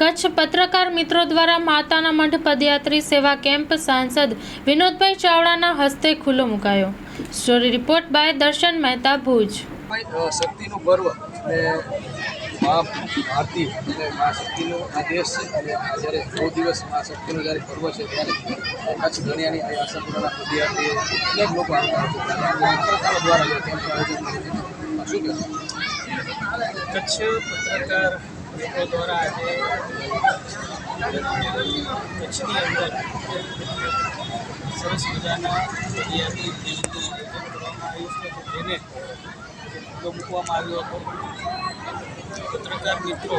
કચ્છ પત્રકાર મિત્રો દ્વારા માતાના મઠ પદયાત્રી સેવા કેમ્પ સાંસદ વિનોદભાઈ ચાવડાના હસ્તે ખુલ્લો મુકાયો. સ્ટોરી રિપોર્ટ બાય દર્શન મહેતા ભુજ. શક્તિનું પર્વ અને મા ભારતી અને મા શક્તિનો આ દેશ છે. અને જ્યારે નવ દિવસ મા શક્તિનો જ્યારે પર્વ છે ત્યારે કચ્છ ધણિયાની આ આશાપુરાના પદયાત્રી અનેક લોકો દ્વારા કેમ્પ આયોજન. શું કહેવાય કચ્છ પત્રકાર મિત્રો દ્વારા આજે કચ્છની અંદર સરસ મજાના કેમ્પનું આયોજન કરવામાં આવ્યું છે તેને મુદ્દો મૂકવામાં આવ્યો હતો પત્રકાર મિત્રો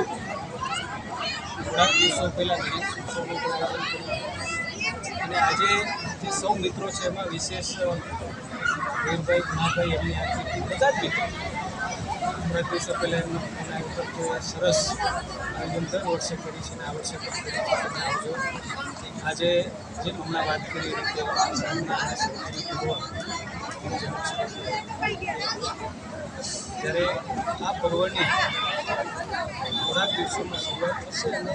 થોડાક દિવસો પહેલાં ગણેશ ઉત્સવનું પણ કર્યું. અને આજે જે સૌ મિત્રો છે એમાં વિશેષ વીરભાઈ, મહાભાઈ એમની આજથી બધા જ મિત્રો એમનો ફોન આવ્યો હતો સરસ આયોજન દર વર્ષે કરી છે અને આ વર્ષે આજે જે હમણાં વાત કરી રીતે જ્યારે આ પર્વની થોડાક દિવસોમાં શરૂઆત થશે અને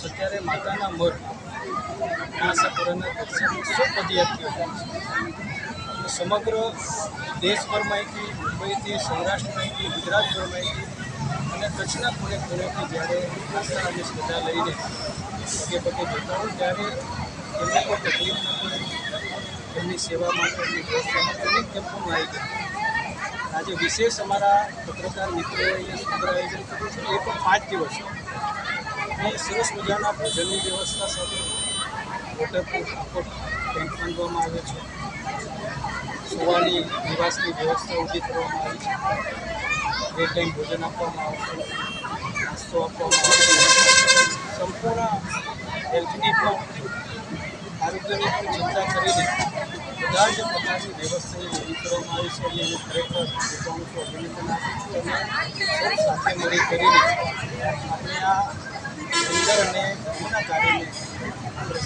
અત્યારે માતાના મઢ આશાપુરાના દર્શન સો પદયાત્રીઓ સમગ્ર દેશભરમાંથી મુંબઈથી, સૌરાષ્ટ્રમાંથી ગુજરાતભરમાંથી અને કચ્છના ખૂણે ખૂણેથી જ્યારે આસ્થા સ્પર્ધા લઈને પગે પગે જતા હોય ત્યારે એમને કોઈ તકલીફ ન એમની સેવા માટે, એમની વ્યવસ્થા અનેક કેમ્પોનું આયોજન આજે વિશેષ અમારા પત્રકાર મિત્રોએ સુંદર આયોજન કર્યું છે. એ પણ પાંચ દિવસ. અહીં સરસ મજાના ભોજનની વ્યવસ્થા સાથે વોટરપ્રૂફ આખો ટેન્ટ બાંધવામાં આવે છે. સુવાની નિવાસની વ્યવસ્થા ઊભી કરવામાં આવી છે. બે ટાઈમ ભોજન આપવામાં આવશે નાસ્તો આપવામાં આવશે સંપૂર્ણ હેલ્થની પણ આરોગ્યની પણ ચિંતા કરીને બધા જ પ્રકારની વ્યવસ્થા અહીં ઊભી કરવામાં આવી છે. અને હું ખરેખર છું અભિનંદન આપું છું. સાથે મળી કરીને આપણે આ સુંદર અને કાર્યને લોન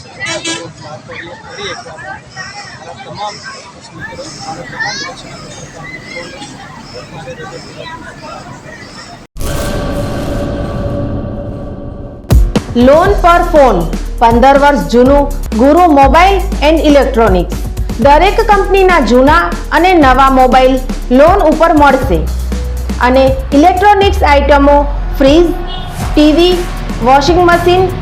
પર ફોન પંદર વર્ષ જૂનું, ગુરુ મોબાઈલ એન્ડ ઇલેક્ટ્રોનિક્સ. દરેક કંપનીના જૂના અને નવા મોબાઈલ લોન ઉપર મળશે. અને ઇલેક્ટ્રોનિક્સ આઇટમો fridge, TV, washing machine